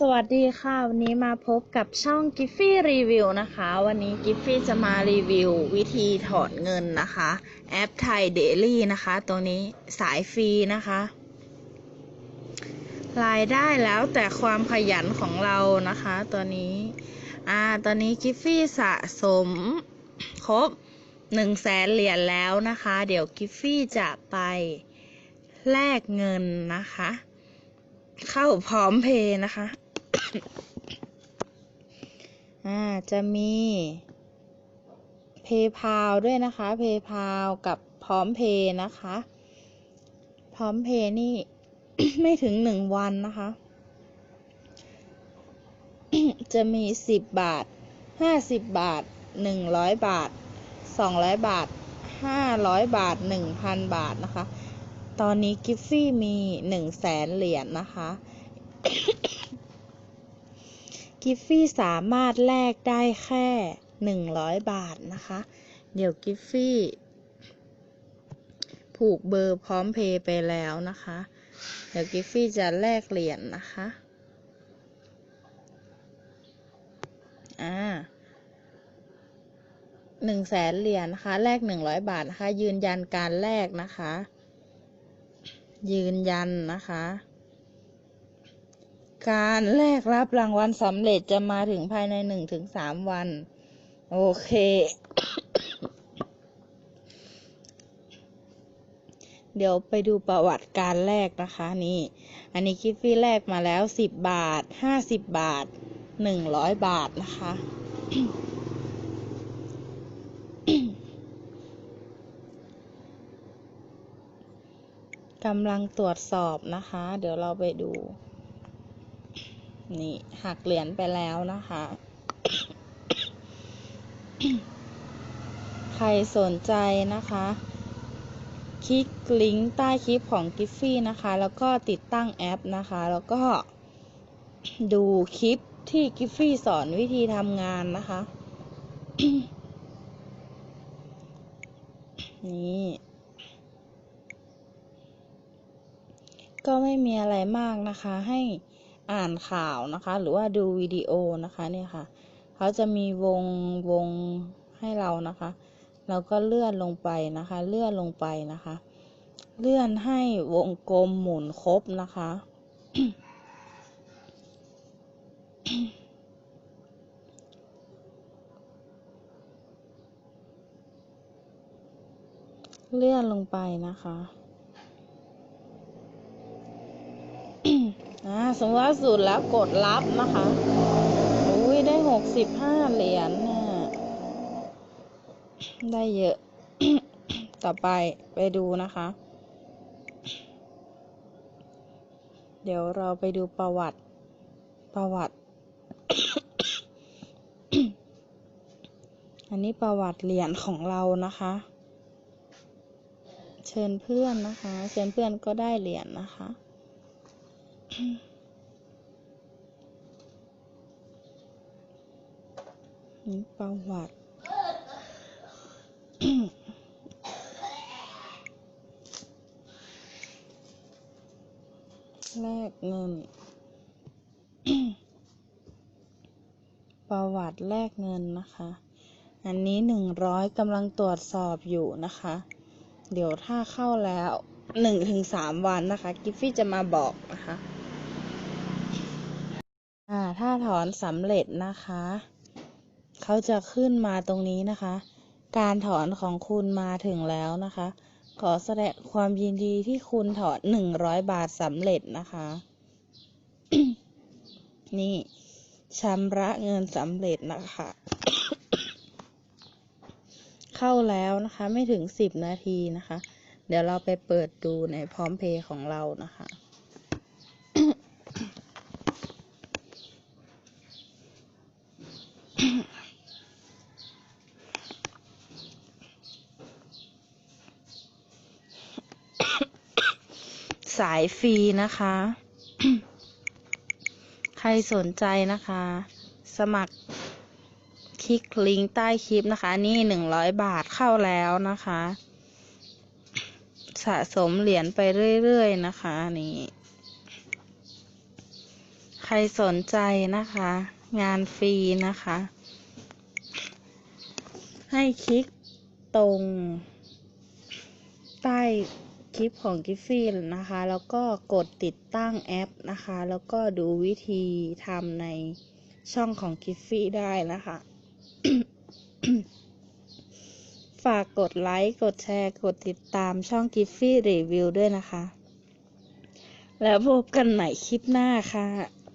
สวัสดีค่ะ วันนี้มาพบกับช่องกิฟฟี่รีวิวนะคะ วันนี้กิฟฟี่จะมารีวิววิธีถอนเงินนะคะ แอปไทยเดลี่นะคะ ตัวนี้สายฟรีนะคะ รายได้แล้วแต่ความขยันของเรานะคะ ตัวนี้อ่าตอนนี้กิฟฟี่สะสมครบหนึ่งแสนเหรียญแล้วนะคะ เดี๋ยวกิฟฟี่จะไปแลกเงินนะคะเข้าพร้อมเพย์นะคะ อ่าจะมี PayPal ด้วยนะคะ PayPal กับพร้อมเพย์นะคะ พร้อมเพย์นี่ ไม่ถึงหนึ่งวันนะคะ จะมีสิบบาทห้าสิบบาทหนึ่งร้อยบาทสองร้อยบาทห้าร้อยบาทหนึ่งพันบาทนะคะ ตอนนี้กิฟฟี่มีหนึ่งแสนเหรียญนะคะ กิฟฟี่สามารถแลกได้แค่หนึ่งร้อยบาทนะคะ เดี๋ยวกิฟฟี่ผูกเบอร์พร้อมเพย์ไปแล้วนะคะ เดี๋ยวกิฟฟี่จะแลกเหรียญนะคะ อ่าหนึ่งแสนเหรียญนะคะ แลกหนึ่งร้อยบาทนะคะ ยืนยันการแลกนะคะ ยืนยันนะคะ การแลกรับรางวัลสำเร็จจะมาถึงภายในหนึ่งถึงสามวัน โอเค เดี๋ยวไปดูประวัติการแลกนะคะนี่ อันนี้คิฟฟี่แลกมาแล้วสิบบาทห้าสิบบาทหนึ่งร้อยบาทนะคะกำลังตรวจสอบนะคะ เดี๋ยวเราไปดู นี่หักเหรียญไปแล้วนะคะ ใครสนใจนะคะ คลิกลิงก์ใต้คลิปของกิฟฟี่นะคะ แล้วก็ติดตั้งแอปนะคะ แล้วก็ดูคลิปที่กิฟฟี่สอนวิธีทำงานนะคะ นี่ก็ไม่มีอะไรมากนะคะให้ อ่านข่าวนะคะ หรือว่าดูวิดีโอนะคะเนี่ยค่ะเขาจะมีวงวงให้เรานะคะ เราก็เลื่อนลงไปนะคะ เลื่อนลงไปนะคะ เลื่อนให้วงกลมหมุนครบนะคะ เลื่อนลงไปนะคะ อ่าสมมติว่าสูตรแล้วกดรับนะคะอุ้ยได้หกสิบห้าเหรียญเนี่ยได้เยอะ ต่อไปไปดูนะคะ เดี๋ยวเราไปดูประวัติประวัติ อันนี้ประวัติเหรียญของเรานะคะ เชิญเพื่อนนะคะ เชิญเพื่อนก็ได้เหรียญนะคะ นี่ประวัติแลกเงิน ประวัติแลกเงินนะคะ อันนี้หนึ่งร้อยกำลังตรวจสอบอยู่นะคะ เดี๋ยวถ้าเข้าแล้วหนึ่งถึงสามวันนะคะ กิฟฟี่จะมาบอกนะคะ อ่าถ้าถอนสำเร็จนะคะ เขาจะขึ้นมาตรงนี้นะคะ การถอนของคุณมาถึงแล้วนะคะ ขอแสดงความยินดีที่คุณถอนหนึ่งร้อยบาทสำเร็จนะคะ นี่ชำระเงินสำเร็จนะคะ เข้าแล้วนะคะไม่ถึงสิบนาทีนะคะ เดี๋ยวเราไปเปิดดูในพร้อมเพย์ของเรานะคะ สายฟรีนะคะ ใครสนใจนะคะ สมัครคลิกลิงก์ใต้คลิปนะคะ นี่หนึ่งร้อยบาทเข้าแล้วนะคะ สะสมเหรียญไปเรื่อยๆนะคะ นี่ ใครสนใจนะคะ งานฟรีนะคะ ให้คลิกตรงใต้ คลิปของกิฟฟี่นะคะ แล้วก็กดติดตั้งแอปนะคะ แล้วก็ดูวิธีทำในช่องของกิฟฟี่ได้นะคะ ฝากกดไลค์ กดแชร์ กดติดตามช่องกิฟฟี่รีวิวด้วยนะคะ แล้วพบกันใหม่คลิปหน้าค่ะ